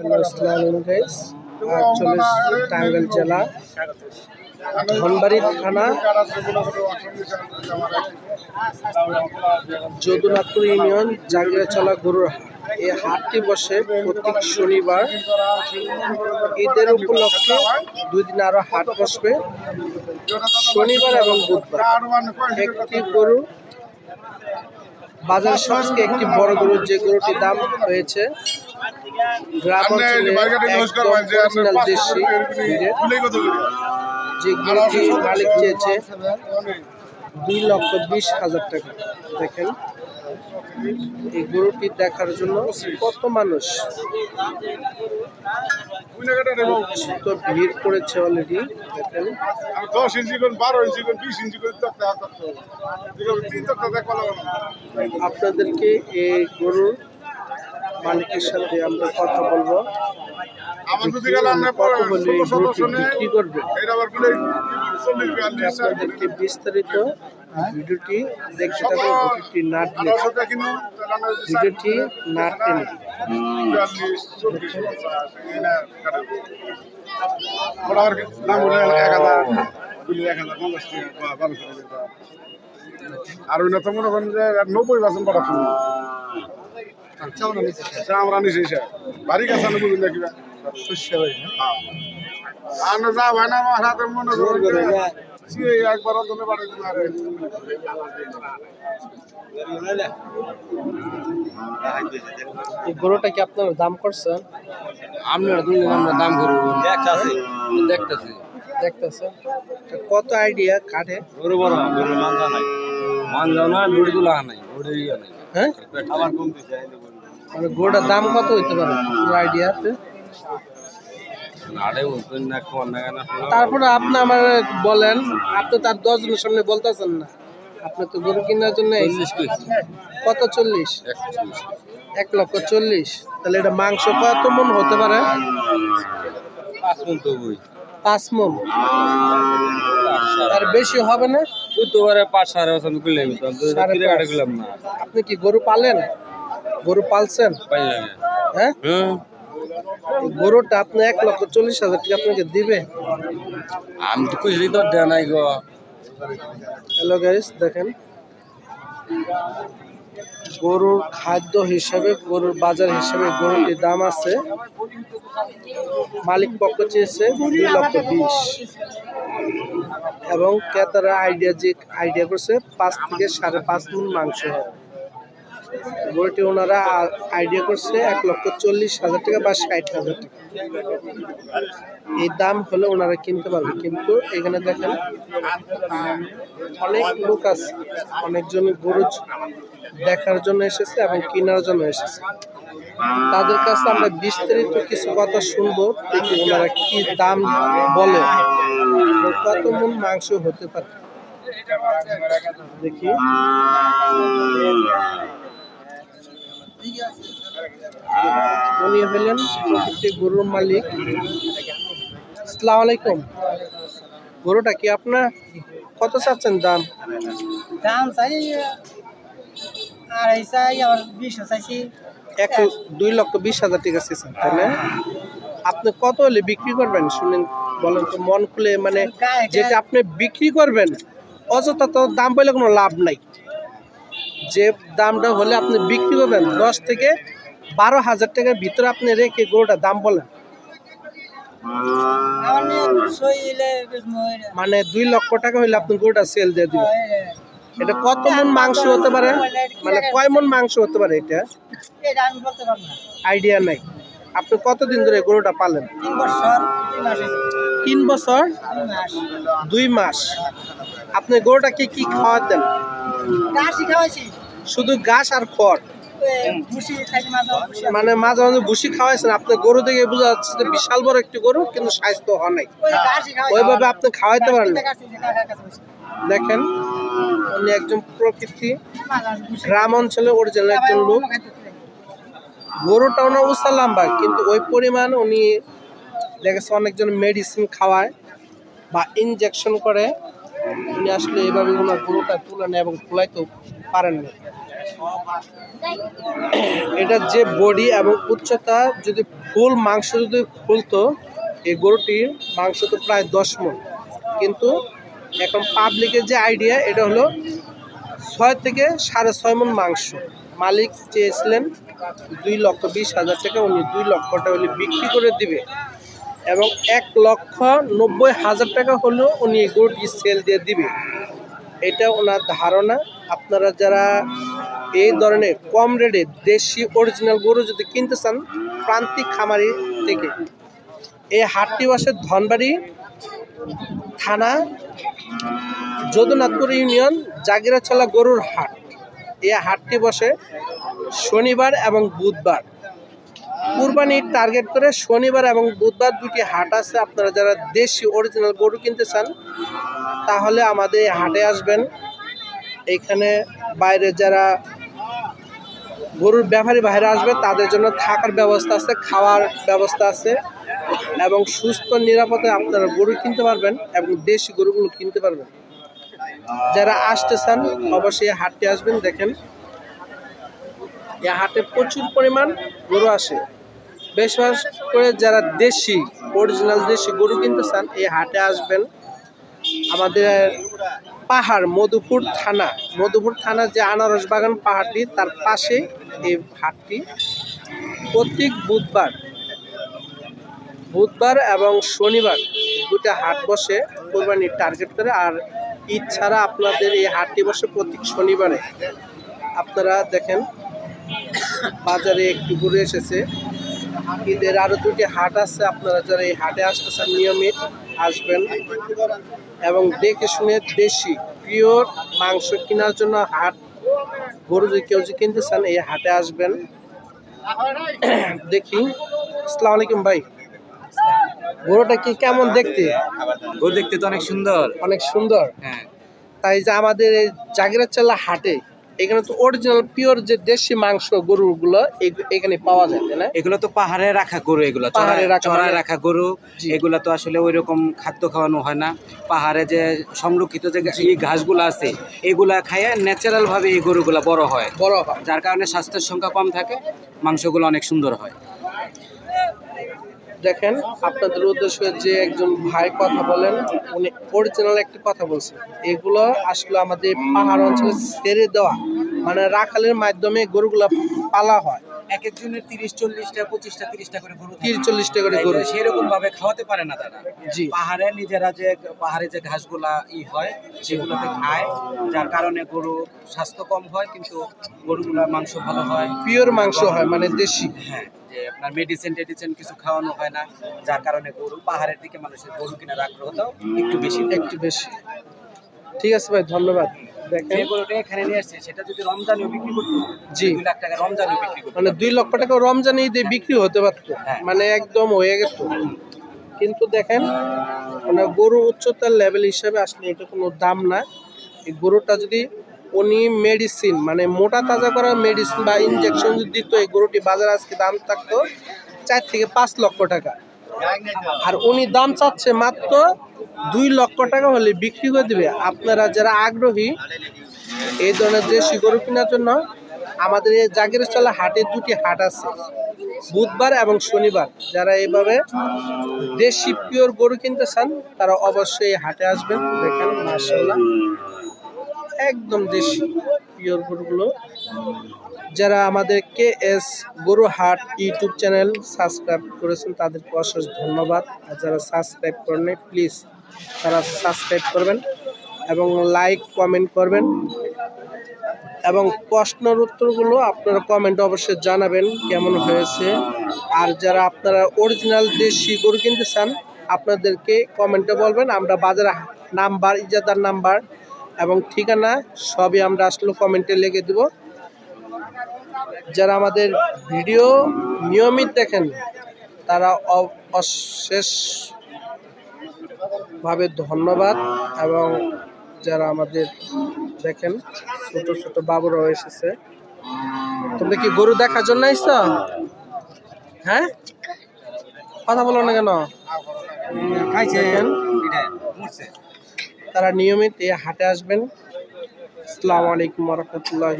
Hello আসসালামু guys Tangail জেলা, ধনবাড়ি থানা, যদুনাথপুর ইউনিয়ন, জাগিরাচলা গরুর এই হাটটি বসে প্রত্যেক শনিবার ঈদের উপলক্ষে দুই দিন আরও হাট বসবে, শনিবার এবং বুধবার। একটি গরু, বাজার সবচেয়ে একটি বড় গরু যে গরুটির দাম হয়েছে গ্রাম অঞ্চলে একদম original দেশি breed যে গরুটি মালিক চেয়েছে দুই লক্ষ বিশ হাজার টাকা। দেখেন এই গরুটি দেখার জন্য কত মানুষ তো ভিড় করেছে অলরেডি দেখেন। দশ ইঞ্চি করে বারো ইঞ্চি করে বিশ ইঞ্চি করে আপনাদেরকে এই গরুর মালিকের সাথে আমরা কথা বলব। বিক্রি করবে। আপনাদেরকে বিস্তারিত ভিডিওটি দেখতে ভিডিওটি না টেনে। ভিডিওটি না টেনে। টাকা আর ওই না তো মনে করেন যে নব্বই পার্সেন্ট পাঠাচ্ছি আমরা নিচে এসে বাড়ি কাছে আমি বুঝুন দেখি আমরা যা ভাই না আমার হাতে মনে করে একবার ধরে বাড়ি এই গরুটা কি আপনারা দাম করছেন? আপনার দুই আমরা দাম করব। দেখতেছি। দেখতেছি। দেখতেছেন? কত আইডিয়া কাঠে গরু বড় গরু নাই। ইয়ে হ্যাঁ? মানে গরুটার দাম কত হইতে পারে? না কেন তারপরে আপনি আমার বলেন আপনি তার দশ জনের সামনে বলতেছেন না। আপনি তো গরু কেনার জন্য কত চল্লিশ? এক লক্ষ চল্লিশ। তাহলে এটা মাংস কত মন হতে পারে? পাঁচ মন তো বই পাঁচ মন আর বেশি হবে না। বুধবারে পাঁচ সাড়ে আমি করলাম করলাম না। আপনি কি গরু পালেন? গরু পালছেন? হ্যাঁ? গরুটা আপনি এক লক্ষ চল্লিশ হাজার টাকা আপনাকে দিবে। আমি তো খুশি তো দেয় নাই গো। হ্যালো গাইস দেখেন। গরুর খাদ্য হিসাবে, গরুর বাজার হিসাবে গরুটির দাম আছে মালিক পক্ষ চেয়েছে দুই লক্ষ বিশ। এবং ক্রেতারা আইডিয়া যে আইডিয়া করছে পাঁচ থেকে সাড়ে পাঁচ মন মাংস। গরুটি ওনারা আইডিয়া করছে এক লক্ষ চল্লিশ হাজার টাকা বা ষাট হাজার টাকা। এই দাম হলে ওনারা কিনতে পারবে। কিন্তু এখানে দেখেন, অনেক লোক আছে, অনেকজন গরু দেখার জন্য এসেছে এবং কেনার জন্য এসেছে। তাদের কাছে আমরা বিস্তারিত কিছু কথা শুনব, দেখি ওনারা কি দাম বলে কত মন মাংস হতে পারে। দেখি। উনি হলেন প্রকৃতি গরুর মালিক। আসসালামু আলাইকুম। গরুটা কি আপনার কত চাচ্ছেন দাম? দাম চাই আড়াই চাই আবার বিশও চাইছি। এক দুই লক্ষ বিশ হাজার টাকা চেয়েছেন তাই না? আপনি কত হলে বিক্রি করবেন? শুনেন বলেন তো মন খুলে মানে যেটা আপনি বিক্রি করবেন অযথা তো দাম বলে কোনো লাভ নাই। যে দামটা হলে আপনি বিক্রি করবেন দশ থেকে বারো হাজার টাকার ভিতরে আপনি রেখে গরুটার দাম বলেন আমার নিয়ে সইলে বেশ মহিলা মানে দুই লক্ষ টাকা হইলে আপনি গরুটা সেল দিয়ে দিবেন এটা কত মন মাংস হতে পারে? মানে কয় মন মাংস হতে পারে এটা? আইডিয়া নাই। আপনি কতদিন ধরে গরুটা পালেন? তিন বছর দুই মাস তিন বছর? দুই মাস। দুই মাস। আপনি গরুটাকে কি খাওয়াতেন? শুধু ঘাস আর খড়? মানে মাঝে মাঝে ভুসি খাওয়াইছেন, আপনি গরু থেকে বোঝা যাচ্ছে যে বিশাল বড় একটি গরু, কিন্তু স্বাস্থ্য হয় নাই। ওইভাবে আপনি খাওয়াইতে পারেন। দেখেন, উনি একজন প্রকৃতি। গ্রাম অঞ্চলে অরিজিনাল একজন লোক। গরুটা ওনার উৎসাহ লম্বা, কিন্তু ওই পরিমাণ উনি দেখেছে অনেকজন মেডিসিন খাওয়ায় বা ইনজেকশন করে উনি আসলে এইভাবে ওনার গরুটা তুলে নেয় এবং ফুলাইতেও পারেন না এটার যে বডি এবং উচ্চতা, যদি ফুল মাংস যদি ফুলতো, এই গরুটির মাংস তো প্রায় দশ মন। কিন্তু এখন পাবলিকের যে আইডিয়া এটা হলো ছয় থেকে সাড়ে ছয় মন মাংস। মালিক চেয়েছিলেন দুই লক্ষ বিশ হাজার টাকা, উনি দুই লক্ষটা উনি বিক্রি করে দিবে। এবং এক লক্ষ নব্বই হাজার টাকা হলেও উনি গরুটি সেল দিয়ে দিবে। এটা ওনার ধারণা। আপনারা যারা এই ধরনের কম রেটে দেশি অরিজিনাল গরু যদি কিনতে চান, প্রান্তিক খামারি থেকে, এই হাটটি বসে ধনবাড়ি থানা যদুনাথপুর ইউনিয়ন জাগিরাছলা গরুর হাট। এই হাটটি বসে শনিবার এবং বুধবার। কুরবানির টার্গেট করে শনিবার এবং বুধবার দুটি হাট আছে। আপনারা যারা দেশি অরিজিনাল গরু কিনতে চান, তাহলে আমাদের হাটে আসবেন। এইখানে বাইরে যারা গরুর ব্যাপারী বাইরে আসবে, তাদের জন্য থাকার ব্যবস্থা আছে, খাওয়ার ব্যবস্থা আছে এবং সুস্থ, নিরাপদে আপনারা গরু কিনতে পারবেন এবং দেশি গরুগুলো কিনতে পারবেন। যারা আসতে চান, অবশ্যই হাটে আসবেন, দেখেন। এই হাটে প্রচুর পরিমাণ গরু আসে। বেশিরভাগ করে যারা দেশি অরিজিনাল দেশি গরু কিনতে চান, এই হাটে আসবেন। আমাদের পাহাড়, মধুপুর থানা। মধুপুর থানার যে আনারস বাগান পাহাড়টি, তার পাশে এই হাটটি। প্রত্যেক বুধবার বুধবার এবং শনিবার দুটা হাট বসে কোরবানির টার্গেট করে। আর ঈদ ছাড়া আপনাদের এই হাটটি বসে প্রত্যেক শনিবারে। আপনারা দেখেন, বাজারে একটু ঘুরে এসেছে। ঈদের আরও দুটি হাট আছে, আপনারা যারা এই হাটে আসতেছেন নিয়মিত আসবেন এবং দেখে শুনে দেশি পিওর মাংস কেনার জন্য হাট গরু যদি কেউ যদি কিনতে চান এই হাটে আসবেন। দেখি। আসসালামু আলাইকুম ভাই। গরুটা কি কেমন দেখতে? গরু দেখতে তো অনেক সুন্দর। অনেক সুন্দর। হ্যাঁ। তাই যে আমাদের এই জাগিরাচাল্লা হাটে এখানে তো অরিজিনাল পিওর যে দেশি মাংস গরুগুলো এখানে পাওয়া যায় না? এগুলো তো পাহাড়ে রাখা গরু এগুলো চড়ায়- রাখা গরু এগুলো তো আসলে ওই রকম খাদ্য খাওয়ানো হয় না। পাহাড়ে যে সংরক্ষিত যে এই ঘাসগুলো আছে এগুলা খাইয়া ন্যাচারাল ভাবে এই গরুগুলা বড় হয়। বড় হয়। যার কারণে স্বাস্থ্যের সংখ্যা কম থাকে মাংসগুলো অনেক সুন্দর হয়। দেখেন, আপনাদের উদ্দেশ্যে যে একজন ভাই কথা বলেন, উনি অরিজিনাল একটি কথা বলছেন এগুলো আসলে আমাদের পাহাড় অঞ্চলে ছেড়ে দেওয়া মানে রাখালের মাধ্যমে গরুগুলা পালা হয়। এক একজনের তিরিশ চল্লিশটা পঁচিশটা তিরিশটা করে গরু তিরিশ চল্লিশটা করে গরু। সেরকম ভাবে খাওয়াতে পারে না তারা। জি। পাহাড়ে নিজেরা যে পাহাড়ে যে ঘাসগুলা ই হয় সেগুলোতে খায় যার কারণে গরু স্বাস্থ্য কম হয় কিন্তু গরুগুলার মাংস ভালো হয়। পিওর মাংস হয় মানে দেশি। হ্যাঁ যে আপনার মেডিসিন টেডিসিন কিছু খাওয়ানো হয় না যার কারণে গরু পাহাড়ের দিকে মানুষের গরু কেনার আগ্রহটাও একটু বেশি। একটু বেশি। ঠিক আছে ভাই ধন্যবাদ। যে গরুটা এখানে নিয়ে আসছে সেটা যদি রমজানেও বিক্রি করতো জি। দুই লাখ টাকা রমজানেও বিক্রি করতো। মানে দুই লক্ষ টাকা রমজান ঈদে বিক্রি হতে পারতো। হ্যাঁ। মানে একদম হয়ে গেত। কিন্তু দেখেন মানে গরু উচ্চতার লেভেল হিসাবে আসলে এটা কোনো দাম না। এই গরুটা যদি উনি মেডিসিন মানে মোটা তাজা করার মেডিসিন বা ইনজেকশন যদি দিত এই গরুটি বাজারে আজকে দাম থাকতো চার থেকে পাঁচ লক্ষ টাকা। আর উনি দাম চাচ্ছে মাত্র দুই লক্ষ টাকা হলে বিক্রি করে দেবে। আপনারা যারা আগ্রহী, এই ধরনের দেশি গরু কেনার জন্য আমাদের এই জাগিরতলা হাটে দুটি হাট আছে। বুধবার এবং শনিবার যারা এইভাবে দেশি পিওর গরু কিনতে চান, তারা অবশ্যই হাটে আসবেন। দেখেন মার্শাল্লাহ একদম দেশি পিওর গরুগুলো। যারা আমাদের কে এস গরু হাট ইউটিউব চ্যানেল সাবস্ক্রাইব করেছেন, তাদেরকে অশেষ ধন্যবাদ। আর যারা সাবস্ক্রাইব করেন প্লিজ তারা সাবস্ক্রাইব করবেন এবং লাইক কমেন্ট করবেন। এবং প্রশ্নের উত্তরগুলো আপনারা কমেন্টে অবশ্যই জানাবেন কেমন হয়েছে। আর যারা আপনারা অরিজিনাল দেশি গরু কিনতে চান, আপনাদেরকে কমেন্টে বলবেন। আমরা বাজারে নাম্বার ইজাদার নাম্বার এবং ঠিকানা সবই আমরা আসলে কমেন্টে লিখে দেব। যারা আমাদের ভিডিও নিয়মিত দেখেন, তারা অশেষ ভাবে ধন্যবাদ এবং যারা আমাদের দেখেন ছোট ছোট বাবুরাও এসেছে। তোমরা কি গরু দেখার জন্য এসছো? হ্যাঁ? কথা বলো না কেন? তারা নিয়মিত হাটে আসবেন। আসসালামু আলাইকুম রহমতুল্লাহ